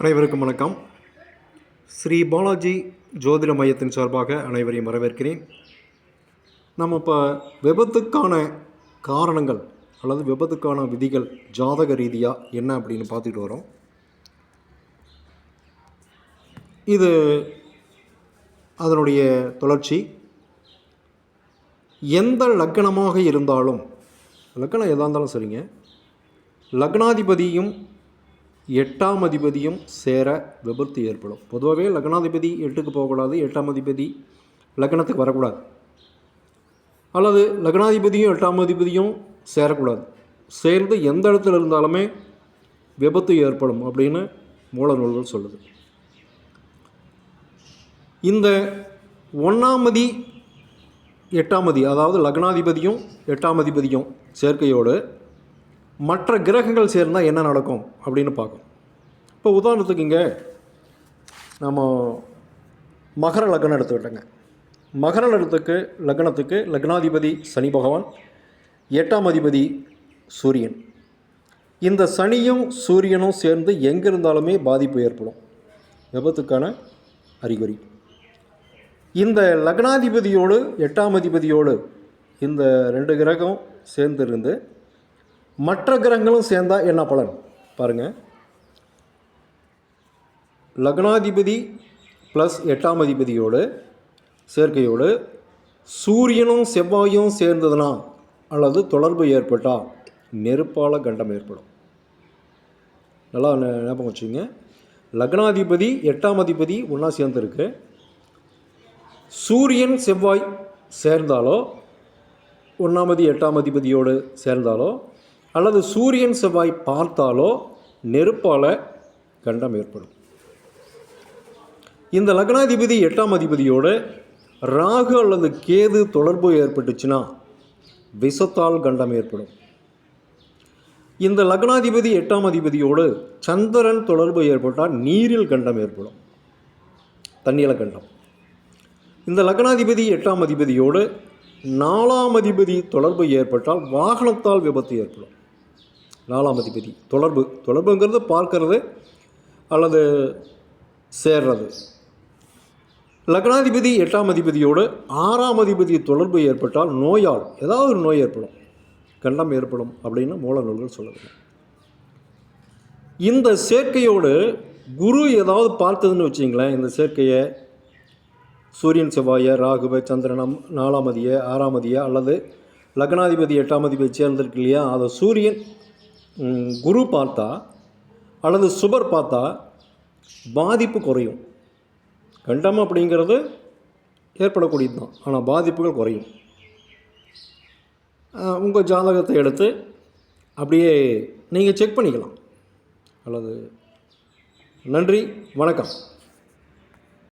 அனைவருக்கும் வணக்கம். ஸ்ரீ பாலாஜி ஜோதிட மையத்தின் சார்பாக அனைவரையும் வரவேற்கிறேன். நம்ம இப்போ விபத்துக்கான காரணங்கள் அல்லது விபத்துக்கான விதிகள் ஜாதக ரீதியாக என்ன அப்படின்னு பார்த்துட்டு வரோம். இது அதனுடைய தொடர்ச்சி. எந்த லக்கணமாக இருந்தாலும் லக்கணம் எதாக இருந்தாலும் சரிங்க. லக்னாதிபதியும் எட்டாம் அதிபதியும் சேர விபத்து ஏற்படும். பொதுவாகவே லக்னாதிபதி எட்டுக்கு போகக்கூடாது எட்டாம் அதிபதி லக்னத்துக்கு வரக்கூடாது. அல்லது லக்னாதிபதியும் எட்டாம் அதிபதியும் சேரக்கூடாது. சேர்ந்து எந்த இடத்துல இருந்தாலுமே விபத்து ஏற்படும் அப்படின்னு மூல நூல்கள் சொல்லுது. இந்த ஒன்றாமதி எட்டாமதி அதாவது லக்னாதிபதியும் எட்டாம் அதிபதியும் சேர்க்கையோடு மற்ற கிரகங்கள் சேர்ந்தால் என்ன நடக்கும் அப்படின்னு பார்க்கும் இப்போ உதாரணத்துக்கு இங்கே நம்ம மகர லக்னம் எடுத்துக்கிட்டோங்க. மகர லக்னத்துக்கு லக்னத்துக்கு லக்னாதிபதி சனி பகவான் எட்டாம் அதிபதி சூரியன். இந்த சனியும் சூரியனும் சேர்ந்து எங்கே இருந்தாலுமே பாதிப்பு ஏற்படும். விபத்துக்கான அறிகுறி. இந்த லக்னாதிபதியோடு எட்டாம் அதிபதியோடு இந்த ரெண்டு கிரகம் சேர்ந்திருந்து மற்ற கிரகங்களும் சேர்ந்தால் என்ன பலன்? பாருங்கள் லக்னாதிபதி ப்ளஸ் எட்டாம் அதிபதியோடு சேர்க்கையோடு சூரியனும் செவ்வாயும் சேர்ந்ததுனா அல்லது தொடர்பு ஏற்பட்டால் நெருப்பால் கண்டம் ஏற்படும். நல்லா ஞாபகம் வச்சுங்க லக்னாதிபதி எட்டாம் அதிபதி ஒன்றா சேர்ந்துருக்கு. சூரியன் செவ்வாய் சேர்ந்தாலோ ஒன்றாமதி எட்டாம் அதிபதியோடு சேர்ந்தாலோ அல்லது சூரியன் செவ்வாய் பார்த்தாலோ நெருப்பால் கண்டம் ஏற்படும். இந்த லக்னாதிபதி எட்டாம் அதிபதியோடு ராகு அல்லது கேது தொடர்பு ஏற்பட்டுச்சுன்னா விஷத்தால் கண்டம் ஏற்படும். இந்த லக்னாதிபதி எட்டாம் அதிபதியோடு சந்திரன் தொடர்பு ஏற்பட்டால் நீரில் கண்டம் ஏற்படும். தண்ணீரில் கண்டம். இந்த லக்னாதிபதி எட்டாம் அதிபதியோடு நாலாம் அதிபதி தொடர்பு ஏற்பட்டால் வாகனத்தால் விபத்து ஏற்படும். நாலாம் அதிபதி. தொடர்பு. தொடர்புங்கிறது பார்க்கறது அல்லது சேர்றது. லக்னாதிபதி எட்டாம் அதிபதியோடு ஆறாம் அதிபதி தொடர்பு ஏற்பட்டால் நோயால் ஏதாவது ஒரு நோய் ஏற்படும். கண்டம் ஏற்படும் அப்படின்னு மூல நூல்கள் சொல்லுது. இந்த சேர்க்கையோடு குரு ஏதாவது பார்த்ததுன்னு வச்சிங்களேன். இந்த சேர்க்கையை சூரியன் செவ்வாயை ராகுவ சந்திரனம் நாலாம் அதிய ஆறாம் அதிய அல்லது லக்னாதிபதி எட்டாம் அதிபதி சேர்ந்திருக்கு இல்லையா? அதை சூரியன் குரு பார்த்தா அல்லது சுபர் பார்த்தா பாதிப்பு குறையும். கண்டம் அப்படிங்கிறது ஏற்படக்கூடியது தான். ஆனால் பாதிப்புகள் குறையும். உங்கள் ஜாதகத்தை எடுத்து அப்படியே நீங்கள் செக் பண்ணிக்கலாம். அல்லது நன்றி வணக்கம்.